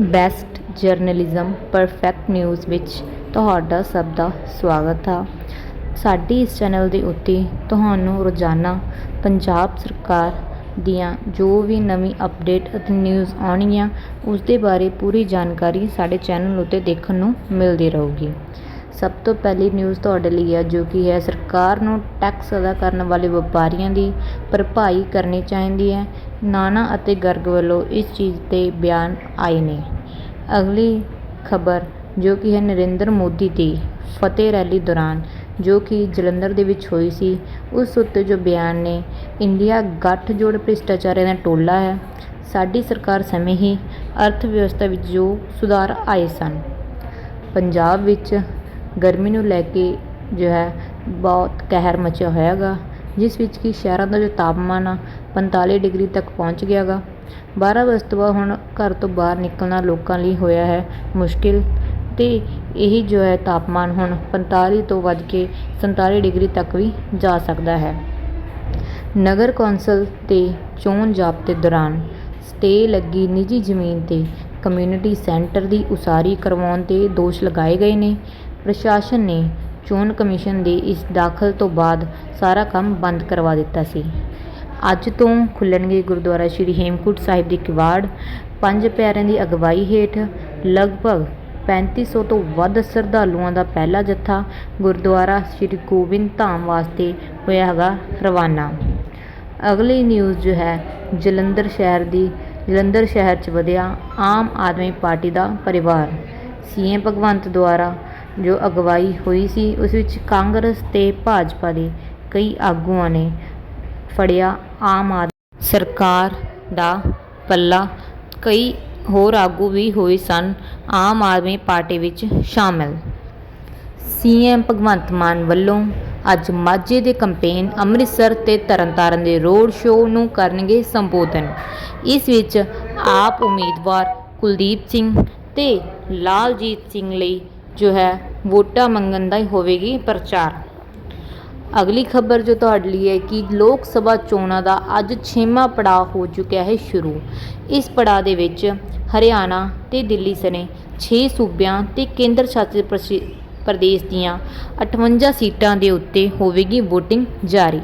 Best journalism perfect news ਵਿੱਚ ਤੁਹਾਡਾ ਸਭ ਦਾ ਸਵਾਗਤ ਆ। ਸਾਡੀ ਇਸ ਚੈਨਲ ਦੇ ਉੱਤੇ ਤੁਹਾਨੂੰ ਰੋਜ਼ਾਨਾ ਪੰਜਾਬ ਸਰਕਾਰ ਦੀਆਂ ਜੋ ਵੀ ਨਵੀਂ ਅਪਡੇਟ ਅਤੇ ਨਿਊਜ਼ ਆਉਣਗੀਆਂ, ਉਸ ਦੇ ਬਾਰੇ ਪੂਰੀ ਜਾਣਕਾਰੀ ਸਾਡੇ ਚੈਨਲ ਉੱਤੇ ਦੇਖਣ ਨੂੰ ਮਿਲਦੀ ਰਹੂਗੀ। ਸਭ ਤੋਂ ਪਹਿਲੀ ਨਿਊਜ਼ ਤੁਹਾਡੇ ਲਈ ਹੈ ਜੋ ਕਿ ਹੈ, ਸਰਕਾਰ ਨੂੰ ਟੈਕਸ ਅਦਾ ਕਰਨ ਵਾਲੇ ਵਪਾਰੀਆਂ ਦੀ ਭਰਪਾਈ ਕਰਨੀ ਚਾਹੀਦੀ ਹੈ। ਨਾਨਾ ਅਤੇ ਗਰਗ ਵੱਲੋਂ ਇਸ ਚੀਜ਼ 'ਤੇ ਬਿਆਨ ਆਏ ਨੇ। ਅਗਲੀ ਖਬਰ ਜੋ ਕਿ ਹੈ ਨਰਿੰਦਰ ਮੋਦੀ ਦੀ ਫਤਿਹ ਰੈਲੀ ਦੌਰਾਨ ਜੋ ਕਿ ਜਲੰਧਰ ਦੇ ਵਿੱਚ ਹੋਈ ਸੀ, ਉਸ ਉੱਤੇ ਜੋ ਬਿਆਨ ਨੇ, ਇੰਡੀਆ ਗੱਠਜੋੜ ਭ੍ਰਿਸ਼ਟਾਚਾਰੀਆਂ ਦਾ ਟੋਲਾ ਹੈ। ਸਾਡੀ ਸਰਕਾਰ ਸਮੇਂ ਹੀ ਅਰਥ ਵਿਵਸਥਾ ਵਿੱਚ ਜੋ ਸੁਧਾਰ ਆਏ ਸਨ। ਪੰਜਾਬ ਵਿੱਚ ਗਰਮੀ ਨੂੰ ਲੈ ਕੇ ਜੋ ਹੈ ਬਹੁਤ ਕਹਿਰ ਮਚਿਆ ਹੋਇਆ ਗਾ ਜਿਸ ਵਿੱਚ ਕਿ ਸ਼ਹਿਰਾਂ ਦਾ ਜੋ ਤਾਪਮਾਨ ਆ 45 ਡਿਗਰੀ ਤੱਕ ਪਹੁੰਚ ਗਿਆ ਗਾ 12 ਅਗਸਤ ਤੋਂ ਬਾਅਦ ਹੁਣ ਘਰ ਤੋਂ ਬਾਹਰ ਨਿਕਲਣਾ ਲੋਕਾਂ ਲਈ ਹੋਇਆ ਹੈ ਮੁਸ਼ਕਿਲ ਅਤੇ ਇਹ ਜੋ ਹੈ ਤਾਪਮਾਨ ਹੁਣ 45 ਤੋਂ ਵੱਧ ਕੇ 47 ਡਿਗਰੀ ਤੱਕ ਵੀ ਜਾ ਸਕਦਾ ਹੈ। ਨਗਰ ਕੌਂਸਲ ਤੇ ਚੋਣ ਜ਼ਾਬਤੇ ਦੌਰਾਨ ਸਟੇ ਲੱਗੀ ਨਿੱਜੀ ਜ਼ਮੀਨ ਤੇ ਕਮਿਊਨਿਟੀ ਸੈਂਟਰ ਦੀ ਉਸਾਰੀ ਕਰਵਾਉਣ 'ਤੇ ਦੋਸ਼ ਲਗਾਏ ਗਏ ਨੇ। ਪ੍ਰਸ਼ਾਸਨ ਨੇ ਚੋਣ ਕਮਿਸ਼ਨ ਦੇ ਇਸ ਦਾਖਲ ਤੋਂ ਬਾਅਦ ਸਾਰਾ ਕੰਮ ਬੰਦ ਕਰਵਾ ਦਿੱਤਾ ਸੀ। ਅੱਜ ਤੋਂ ਖੁੱਲ੍ਹਣਗੇ ਗੁਰਦੁਆਰਾ ਸ਼੍ਰੀ ਹੇਮਕੁੰਟ ਸਾਹਿਬ ਦੇ ਕਿਵਾੜ। ਪੰਜ ਪਿਆਰਿਆਂ ਦੀ ਅਗਵਾਈ ਹੇਠ ਲਗਭਗ 3500 ਤੋਂ ਵੱਧ ਸ਼ਰਧਾਲੂਆਂ ਦਾ ਪਹਿਲਾ ਜੱਥਾ ਗੁਰਦੁਆਰਾ ਸ਼੍ਰੀ ਗੋਬਿੰਦ ਧਾਮ ਵਾਸਤੇ ਹੋਇਆ ਹੈਗਾ ਰਵਾਨਾ। ਅਗਲੀ ਨਿਊਜ਼ ਜੋ ਹੈ, ਜਲੰਧਰ ਸ਼ਹਿਰ ਦੀ, ਜਲੰਧਰ ਸ਼ਹਿਰ 'ਚ ਵਧਿਆ ਆਮ ਆਦਮੀ ਪਾਰਟੀ ਦਾ ਪਰਿਵਾਰ। ਸੀਐਮ ਭਗਵੰਤ ਦੁਆਰਾ ਜੋ ਅਗਵਾਈ ਹੋਈ ਸੀ, ਉਸ ਵਿੱਚ ਕਾਂਗਰਸ ਤੇ ਭਾਜਪਾ ਦੇ ਕਈ ਆਗੂਆਂ ਨੇ ਫੜਿਆ ਆਮ ਆਦਮੀ ਸਰਕਾਰ ਦਾ ਪੱਲਾ। ਕਈ ਹੋਰ ਆਗੂ ਵੀ ਹੋਏ ਸਨ, ਆਮ ਆਦਮੀ ਪਾਰਟੀ ਵਿੱਚ ਸ਼ਾਮਲ। ਸੀਐਮ ਭਗਵੰਤ ਮਾਨ ਵੱਲੋਂ ਅੱਜ ਮਾਝੇ ਦੇ ਕੰਪੇਨ ਅੰਮ੍ਰਿਤਸਰ ਤੇ ਤਰਨਤਾਰਨ ਦੇ ਰੋਡ ਸ਼ੋਅ ਨੂੰ ਕਰਨਗੇ ਸੰਬੋਧਨ। ਇਸ ਵਿੱਚ ਆਪ ਉਮੀਦਵਾਰ ਕੁਲਦੀਪ ਸਿੰਘ ਤੇ ਲਾਲਜੀਤ ਸਿੰਘ ਲਈ ਜੋ ਹੈ ਵੋਟਾਂ ਮੰਗਣ ਦਾ ਹੀ ਹੋਵੇਗੀ ਪ੍ਰਚਾਰ। ਅਗਲੀ ਖਬਰ ਜੋ ਤੁਹਾਡੇ ਲਈ ਹੈ ਕਿ ਲੋਕ ਸਭਾ ਚੋਣਾਂ ਦਾ ਅੱਜ 6ਵਾਂ ਪੜਾਅ ਹੋ ਚੁੱਕਿਆ ਹੈ ਸ਼ੁਰੂ। ਇਸ ਪੜਾਅ ਦੇ ਵਿੱਚ ਹਰਿਆਣਾ ਤੇ ਦਿੱਲੀ ਸਣੇ 6 ਸੂਬਿਆਂ ਤੇ ਕੇਂਦਰ ਸ਼ਾਸਿਤ ਪ੍ਰਸ਼ੀ- ਪ੍ਰਦੇਸ਼ ਦੀਆਂ 58 ਸੀਟਾਂ ਦੇ ਉੱਤੇ ਹੋਵੇਗੀ VOTING ਜਾਰੀ।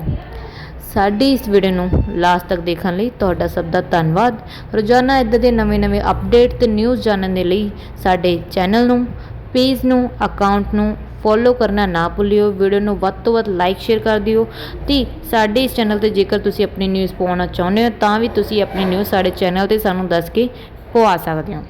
ਸਾਡੀ ਇਸ ਵੀਡੀਓ ਨੂੰ ਲਾਸਟ ਤੱਕ ਦੇਖਣ ਲਈ ਤੁਹਾਡਾ ਸਭ ਦਾ ਧੰਨਵਾਦ। ਰੋਜ਼ਾਨਾ ਇੱਦਾਂ ਦੇ ਨਵੇਂ-ਨਵੇਂ ਅਪਡੇਟ ਤੇ ਨਿਊਜ਼ ਜਾਣਨ ਦੇ ਲਈ ਸਾਡੇ ਚੈਨਲ ਨੂੰ ਪੇਜ ਨੂੰ ਅਕਾਊਂਟ ਨੂੰ ਫੋਲੋ ਕਰਨਾ ਨਾ ਭੁੱਲਿਓ। ਵੀਡੀਓ ਨੂੰ ਵੱਧ ਤੋਂ ਵੱਧ ਲਾਈਕ ਸ਼ੇਅਰ ਕਰ ਦਿਓ। ਤੇ ਸਾਡੇ ਇਸ ਚੈਨਲ ਤੇ ਜੇਕਰ ਤੁਸੀਂ ਆਪਣੀ ਨਿਊਜ਼ ਪਾਉਣਾ ਚਾਹੁੰਦੇ ਹੋ, ਤਾਂ ਵੀ ਤੁਸੀਂ ਆਪਣੀ ਨਿਊਜ਼ ਸਾਡੇ ਚੈਨਲ ਤੇ ਸਾਨੂੰ ਦੱਸ ਕੇ ਪਵਾ ਸਕਦੇ ਹੋ।